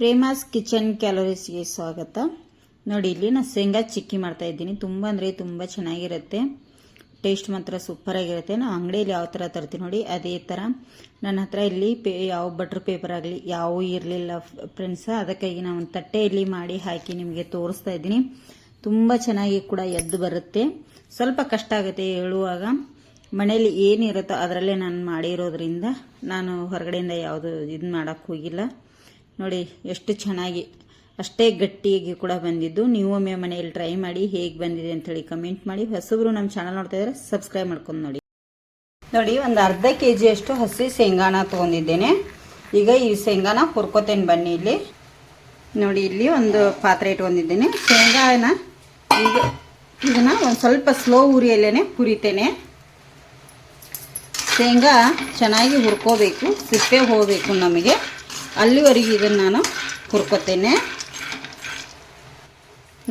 ಪ್ರೇಮಾಸ್ kitchen ಕ್ಯಾಲೋರೀಸ್ಗೆ ಸ್ವಾಗತ. ನೋಡಿ, ಇಲ್ಲಿ ನಾನು ಶೇಂಗಾ ಚಿಕ್ಕಿ ಮಾಡ್ತಾ ಇದ್ದೀನಿ. ತುಂಬ ಅಂದರೆ ತುಂಬ ಚೆನ್ನಾಗಿರುತ್ತೆ. ಟೇಸ್ಟ್ ಮಾತ್ರ ಸೂಪರ್ ಆಗಿರುತ್ತೆ ನಾವು ಅಂಗಡಿಯಲ್ಲಿ ಯಾವ ಥರ ತರ್ತೀನಿ ನೋಡಿ, ಅದೇ ಥರ. ನನ್ನ ಹತ್ರ ಇಲ್ಲಿ ಪೇ, ಯಾವ ಬಟ್ರ್ ಪೇಪರ್ ಆಗಲಿ, ಯಾವ ಇರಲಿಲ್ಲ ಫ್ರೆಂಡ್ಸ್, ಅದಕ್ಕಾಗಿ ನಾನು ಒಂದು ತಟ್ಟೆಯಲ್ಲಿ ಮಾಡಿ ಹಾಕಿ ನಿಮಗೆ ತೋರಿಸ್ತಾ ಇದ್ದೀನಿ. ತುಂಬ ಚೆನ್ನಾಗಿ ಕೂಡ ಎದ್ದು ಬರುತ್ತೆ. ಸ್ವಲ್ಪ ಕಷ್ಟ ಆಗುತ್ತೆ ಹೇಳುವಾಗ. ಮನೇಲಿ ಏನಿರುತ್ತೋ ಅದರಲ್ಲೇ ನಾನು ಮಾಡಿರೋದ್ರಿಂದ ನಾನು ಹೊರಗಡೆಯಿಂದ ಯಾವುದು ಇದು ಮಾಡೋಕ್ಕೆ ಹೋಗಿಲ್ಲ. ನೋಡಿ, ಎಷ್ಟು ಚೆನ್ನಾಗಿ, ಅಷ್ಟೇ ಗಟ್ಟಿಯಾಗಿ ಕೂಡ ಬಂದಿದ್ದು. ನೀವು ಒಮ್ಮೆ ಮನೆಯಲ್ಲಿ ಟ್ರೈ ಮಾಡಿ ಹೇಗೆ ಬಂದಿದೆ ಅಂತೇಳಿ ಕಮೆಂಟ್ ಮಾಡಿ. ಹೊಸಬ್ರು ನಮ್ಮ ಚಾನಲ್ ನೋಡ್ತಾ ಇದ್ರೆ ಸಬ್ಸ್ಕ್ರೈಬ್ ಮಾಡ್ಕೊಂಡು ನೋಡಿ. ನೋಡಿ, ಒಂದು ಅರ್ಧ ಕೆ ಜಿಯಷ್ಟು ಹಸಿ ಶೇಂಗಾನ ತೊಗೊಂಡಿದ್ದೇನೆ. ಈಗ ಈ ಶೇಂಗಾನ ಹುರ್ಕೋತೇನೆ ಬನ್ನಿ ಇಲ್ಲಿ. ನೋಡಿ, ಇಲ್ಲಿ ಒಂದು ಪಾತ್ರೆ ಇಟ್ಕೊಂಡಿದ್ದೇನೆ. ಶೇಂಗಾನ ಈಗ ಇದನ್ನು ಒಂದು ಸ್ವಲ್ಪ ಸ್ಲೋ ಉರಿಯಲ್ಲೇ ಹುರಿತೇನೆ ಶೇಂಗಾ ಚೆನ್ನಾಗಿ ಹುರ್ಕೋಬೇಕು, ಸಿಪ್ಪೆ ಹೋಗಬೇಕು ನಮಗೆ. ಅಲ್ಲಿವರೆಗೆ ಇದನ್ನು ನಾನು ಹುರ್ಕೋತೇನೆ.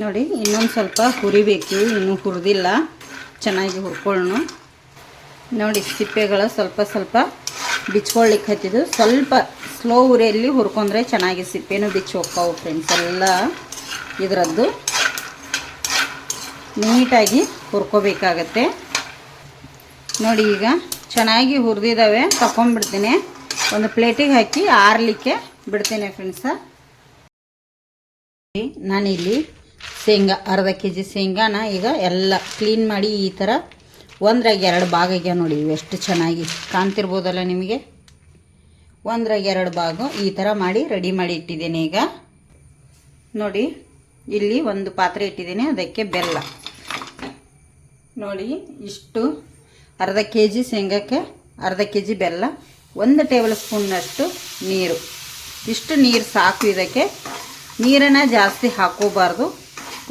ನೋಡಿ, ಇನ್ನೊಂದು ಸ್ವಲ್ಪ ಹುರಿಬೇಕು, ಇನ್ನೂ ಹುರಿದಿಲ್ಲ. ಚೆನ್ನಾಗಿ ಹುರ್ಕೊಳ್ಳೋಣ ನೋಡಿ, ಸಿಪ್ಪೆಗಳು ಸ್ವಲ್ಪ ಸ್ವಲ್ಪ ಬಿಚ್ಕೊಳ್ಳಿಕ್ಕೆ ಹತ್ತಿದ್ದು. ಸ್ವಲ್ಪ ಸ್ಲೋ ಉರಿಯಲ್ಲಿ ಹುರ್ಕೊಂಡ್ರೆ ಚೆನ್ನಾಗಿ ಸಿಪ್ಪೆನೂ ಬಿಚ್ಚಿ ಹೋಗ್ತಾವೆ ಫ್ರೆಂಡ್ಸ್ ಎಲ್ಲ. ಇದರದ್ದು ನೀಟಾಗಿ ಹುರ್ಕೋಬೇಕಾಗತ್ತೆ. ನೋಡಿ, ಈಗ ಚೆನ್ನಾಗಿ ಹುರಿದಿದ್ದಾವೆ. ತಗೊಂಡ್ಬಿಡ್ತೀನಿ ಒಂದು ಪ್ಲೇಟಿಗೆ ಹಾಕಿ ಆರಲಿಕ್ಕೆ ಬಿಡ್ತೀನಿ ಫ್ರೆಂಡ್ಸ ನಾನಿಲ್ಲಿ ಶೇಂಗಾ, ಅರ್ಧ ಕೆ ಜಿ ಶೇಂಗಾನ ಈಗ ಎಲ್ಲ ಕ್ಲೀನ್ ಮಾಡಿ ಈ ಥರ ಒಂದ್ರಾಗ ಎರಡು ಭಾಗ ಆಗ್ಯಾವ ನೋಡಿ ಎಷ್ಟು ಚೆನ್ನಾಗಿ ಕಾಣ್ತಿರ್ಬೋದಲ್ಲ ನಿಮಗೆ? ಒಂದ್ರಾಗ ಎರಡು ಭಾಗ ಈ ಥರ ಮಾಡಿ ರೆಡಿ ಮಾಡಿ ಇಟ್ಟಿದ್ದೀನಿ ಈಗ. ನೋಡಿ, ಇಲ್ಲಿ ಒಂದು ಪಾತ್ರೆ ಇಟ್ಟಿದ್ದೀನಿ, ಅದಕ್ಕೆ ಬೆಲ್ಲ. ನೋಡಿ, ಇಷ್ಟು ಅರ್ಧ ಕೆ ಜಿ ಶೇಂಗಕ್ಕೆ ಅರ್ಧ ಕೆ ಜಿ ಬೆಲ್ಲ. ಒಂದು ಟೇಬಲ್ ಸ್ಪೂನ್ನಷ್ಟು ನೀರು. ಇಷ್ಟು ನೀರು ಸಾಕು ಇದಕ್ಕೆ. ನೀರನ್ನು ಜಾಸ್ತಿ ಹಾಕೋಬಾರ್ದು.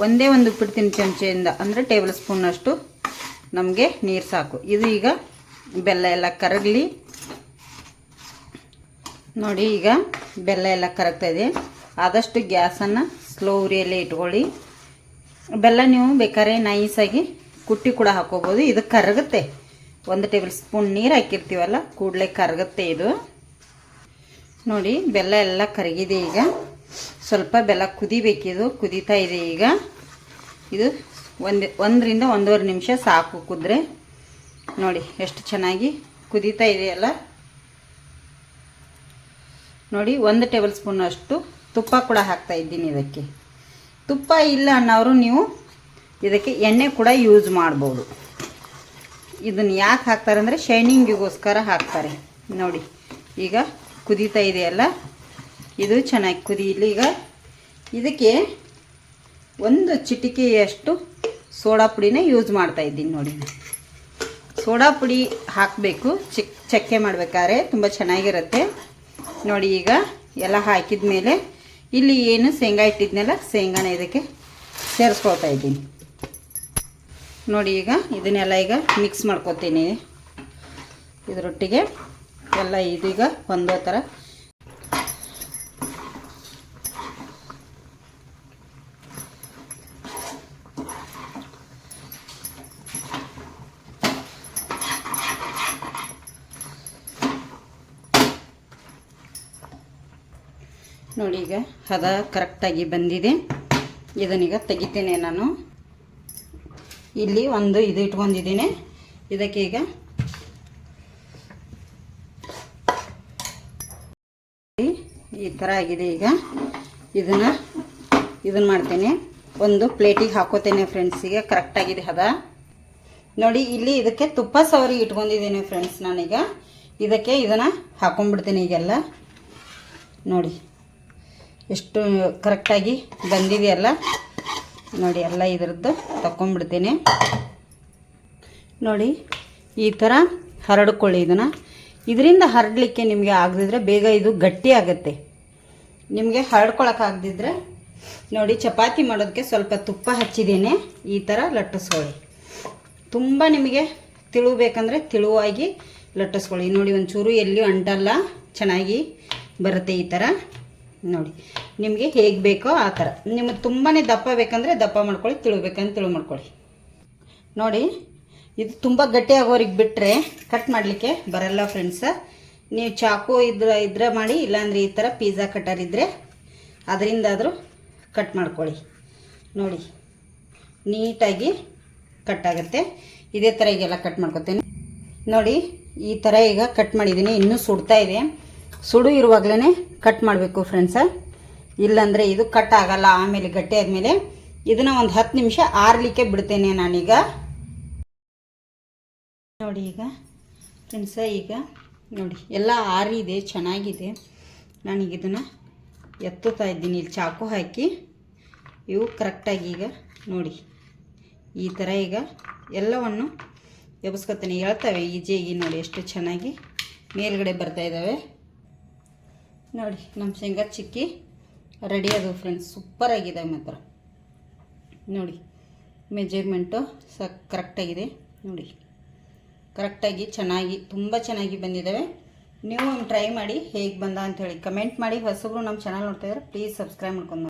ಒಂದೇ ಒಂದು ಉಪ್ಪಿಡ್ತೀನಿ ಚಮಚೆಯಿಂದ ಅಂದರೆ ಟೇಬಲ್ ಸ್ಪೂನ್ನಷ್ಟು ನಮಗೆ ನೀರು ಸಾಕು. ಇದು ಈಗ ಬೆಲ್ಲ ಎಲ್ಲ ಕರಗಲಿ. ನೋಡಿ ಈಗ ಬೆಲ್ಲ ಎಲ್ಲ ಕರಗ್ತಾ ಇದೆ. ಆದಷ್ಟು ಗ್ಯಾಸನ್ನು ಸ್ಲೋ ಉರಿಯಲ್ಲೇ ಇಟ್ಕೊಳ್ಳಿ. ಬೆಲ್ಲ ನೀವು ಬೇಕಾದ್ರೆ ನೈಸಾಗಿ ಕುಟ್ಟಿ ಕೂಡ ಹಾಕೋಬೋದು. ಇದು ಕರಗುತ್ತೆ. ಒಂದು ಟೇಬಲ್ ಸ್ಪೂನ್ ನೀರು ಹಾಕಿರ್ತೀವಲ್ಲ, ಕೂಡಲೇ ಕರಗುತ್ತೆ ಇದು. ನೋಡಿ, ಬೆಲ್ಲ ಎಲ್ಲ ಕರಗಿದೆ ಈಗ. ಸ್ವಲ್ಪ ಬೆಲ್ಲ ಕುದಿಬೇಕಿದು ಕುದೀತಾ ಇದೆ ಈಗ. ಇದು ಒಂದು, ಒಂದರಿಂದ ಒಂದೂವರೆ ನಿಮಿಷ ಸಾಕು ಕುದ್ರೆ. ನೋಡಿ, ಎಷ್ಟು ಚೆನ್ನಾಗಿ ಕುದೀತಾ ಇದೆಯಲ್ಲ ನೋಡಿ, ಒಂದು ಟೇಬಲ್ ಸ್ಪೂನ್ ಅಷ್ಟು ತುಪ್ಪ ಕೂಡ ಹಾಕ್ತಾ ಇದ್ದೀನಿ ಇದಕ್ಕೆ. ತುಪ್ಪ ಇಲ್ಲ ಅನ್ನೋರು ನೀವು ಇದಕ್ಕೆ ಎಣ್ಣೆ ಕೂಡ ಯೂಸ್ ಮಾಡ್ಬೋದು. ಇದನ್ನು ಯಾಕೆ ಹಾಕ್ತಾರೆ ಅಂದರೆ ಶೈನಿಂಗಿಗೋಸ್ಕರ ಹಾಕ್ತಾರೆ. ನೋಡಿ, ಈಗ ಕುದೀತಾ ಇದೆಯಲ್ಲ ಇದು ಚೆನ್ನಾಗಿ ಕುದಿಯಲಿ ಈಗ ಇದಕ್ಕೆ ಒಂದು ಚಿಟಿಕೆಯಷ್ಟು ಸೋಡಾ ಪುಡಿನ ಯೂಸ್ ಮಾಡ್ತಾ ಇದ್ದೀನಿ ನೋಡಿ ಸೋಡಾ ಪುಡಿ ಹಾಕಬೇಕು, ಚಿಕ್ ಚಕ್ಕೆ ಮಾಡಬೇಕಾದ್ರೆ ತುಂಬ ಚೆನ್ನಾಗಿರುತ್ತೆ. ನೋಡಿ ಈಗ ಎಲ್ಲ ಹಾಕಿದ ಮೇಲೆ ಇಲ್ಲಿ ಏನು ಶೇಂಗಾ ಇಟ್ಟಿದ್ನೆಲ್ಲ ಶೇಂಗಾನ ಇದಕ್ಕೆ ಸೇರಿಸ್ಕೊಳ್ತಾ ಇದ್ದೀನಿ. ನೋಡಿ ಈಗ ಇದನ್ನೆಲ್ಲ ಈಗ ಮಿಕ್ಸ್ ಮಾಡ್ಕೊತೀನಿ. ಇದರೊಟ್ಟಿಗೆ ಎಲ್ಲ ಇದೀಗ ಒಂದೋ ಥರ ನೋಡಿ ಈಗ ಹದ ಕರೆಕ್ಟಾಗಿ ಬಂದಿದೆ. ಇದನ್ನೀಗ ತೆಗಿತೇನೆ ನಾನು. ಇಲ್ಲಿ ಒಂದು ಇದು ಇಟ್ಕೊಂಡಿದ್ದೀನಿ. ಇದಕ್ಕೆ ಈಗ ಈ ಥರ ಆಗಿದೆ ಈಗ. ಇದನ್ನು ಇದನ್ನ ಮಾಡ್ತೇನೆ. ಒಂದು ಪ್ಲೇಟಿಗೆ ಹಾಕೋತೇನೆ ಫ್ರೆಂಡ್ಸಿಗೆ ಕರೆಕ್ಟಾಗಿದೆ ಹದ ನೋಡಿ, ಇಲ್ಲಿ ಇದಕ್ಕೆ ತುಪ್ಪ ಸವರಿ ಇಟ್ಕೊಂಡಿದ್ದೀನಿ ಫ್ರೆಂಡ್ಸ್ ನಾನೀಗ. ಇದಕ್ಕೆ ಇದನ್ನು ಹಾಕೊಂಡ್ಬಿಡ್ತೀನಿ ಈಗೆಲ್ಲ. ನೋಡಿ, ಎಷ್ಟು ಕರೆಕ್ಟಾಗಿ ಬಂದಿದೆಯಲ್ಲ. ನೋಡಿ, ಎಲ್ಲ ಇದ್ರದ್ದು ತಗೊಂಡ್ಬಿಡ್ತೀನಿ ನೋಡಿ, ಈ ಥರ ಹರಡ್ಕೊಳ್ಳಿ ಇದನ್ನು. ಇದರಿಂದ ಹರಡಲಿಕ್ಕೆ ನಿಮಗೆ ಆಗದಿದ್ರೆ ಬೇಗ ಇದು ಗಟ್ಟಿ ಆಗುತ್ತೆ. ನಿಮಗೆ ಹರಡ್ಕೊಳಕ್ಕಾಗದಿದ್ರೆ ನೋಡಿ, ಚಪಾತಿ ಮಾಡೋದಕ್ಕೆ ಸ್ವಲ್ಪ ತುಪ್ಪ ಹಚ್ಚಿದ್ದೀನಿ. ಈ ಥರ ಲಟ್ಟಿಸ್ಕೊಳ್ಳಿ. ತುಂಬ ನಿಮಗೆ ತಿಳುಬೇಕಂದ್ರೆ ತಿಳುವಾಗಿ ಲಟ್ಟಿಸ್ಕೊಳ್ಳಿ. ನೋಡಿ, ಒಂಚೂರು ಎಲ್ಲಿಯೂ ಅಂಟಲ್ಲ, ಚೆನ್ನಾಗಿ ಬರುತ್ತೆ ಈ ಥರ ನೋಡಿ ನಿಮಗೆ ಹೇಗೆ ಬೇಕೋ ಆ ಥರ ನಿಮಗೆ ತುಂಬಾ ದಪ್ಪ ಬೇಕಂದರೆ ದಪ್ಪ ಮಾಡ್ಕೊಳ್ಳಿ ತಿಳು ತಿಳಿ ಮಾಡ್ಕೊಳ್ಳಿ. ನೋಡಿ, ಇದು ತುಂಬ ಗಟ್ಟಿಯಾಗೋರಿಗೆ ಬಿಟ್ಟರೆ ಕಟ್ ಮಾಡಲಿಕ್ಕೆ ಬರಲ್ಲ ಫ್ರೆಂಡ್ಸ ನೀವು ಚಾಕು ಇದ್ರ, ಇದ್ರೆ ಮಾಡಿ, ಇಲ್ಲಾಂದರೆ ಈ ಥರ ಪಿಜ್ಜಾ ಕಟರ್ ಇದ್ದರೆ ಅದರಿಂದಾದರೂ ಕಟ್ ಮಾಡ್ಕೊಳ್ಳಿ. ನೋಡಿ, ನೀಟಾಗಿ ಕಟ್ ಆಗುತ್ತೆ. ಇದೇ ಥರ ಈಗೆಲ್ಲ ಕಟ್ ಮಾಡ್ಕೊತೇನೆ. ನೋಡಿ, ಈ ಥರ ಈಗ ಕಟ್ ಮಾಡಿದ್ದೀನಿ ಇನ್ನೂ ಸುಡ್ತಾ ಇದೆ. ಸುಡು ಇರುವಾಗಲೇ ಕಟ್ ಮಾಡಬೇಕು ಫ್ರೆಂಡ್ಸ ಇಲ್ಲಾಂದರೆ ಇದು ಕಟ್ ಆಗಲ್ಲ, ಆಮೇಲೆ ಗಟ್ಟಿ ಆದಮೇಲೆ ಇದನ್ನು ಒಂದು ಹತ್ತು ನಿಮಿಷ ಆರಲಿಕ್ಕೆ ಬಿಡ್ತೇನೆ ನಾನೀಗ. ನೋಡಿ ಈಗ ಫ್ರೆಂಡ್ಸ ಈಗ ನೋಡಿ, ಎಲ್ಲ ಆರಿದೆ, ಚೆನ್ನಾಗಿದೆ. ನಾನೀಗ ಇದನ್ನು ಎತ್ತುತ್ತಾ ಇದ್ದೀನಿ. ಇಲ್ಲಿ ಚಾಕು ಹಾಕಿ, ಇವು ಕರೆಕ್ಟಾಗಿ ಈಗ ನೋಡಿ, ಈ ಥರ ಈಗ ಎಲ್ಲವನ್ನು ಎಬ್ಸ್ಕೊತೀನಿ. ಹೇಳ್ತವೆ ಈಜಿಯಾಗಿ ನೋಡಿ ಎಷ್ಟು ಚೆನ್ನಾಗಿ ಮೇಲ್ಗಡೆ ಬರ್ತಾ ಇದ್ದಾವೆ ನೋಡಿ ನಮ್ಮ ಶೇಂಗಾ ಚಿಕ್ಕಿ ರೆಡಿ ಅದು ಫ್ರೆಂಡ್ಸ್ ಸೂಪರಾಗಿದೆ ಮಾತ್ರ. ನೋಡಿ ಮೆಜರ್ಮೆಂಟು ಸ ಕರೆಕ್ಟಾಗಿದೆ ನೋಡಿ ಕರೆಕ್ಟಾಗಿ ಚೆನ್ನಾಗಿ, ತುಂಬ ಚೆನ್ನಾಗಿ ಬಂದಿದ್ದಾವೆ. ನೀವು ಟ್ರೈ ಮಾಡಿ ಹೇಗೆ ಬಂದ ಹೇಳಿ. ಕಮೆಂಟ್ ಮಾಡಿ. ಹೊಸಬ್ರು ನಮ್ಮ ಚಾನಲ್ ನೋಡ್ತಾ ಇದ್ದಾರೆ ಪ್ಲೀಸ್ ಸಬ್ಸ್ಕ್ರೈಬ್ ಮಾಡ್ಕೊಂಡು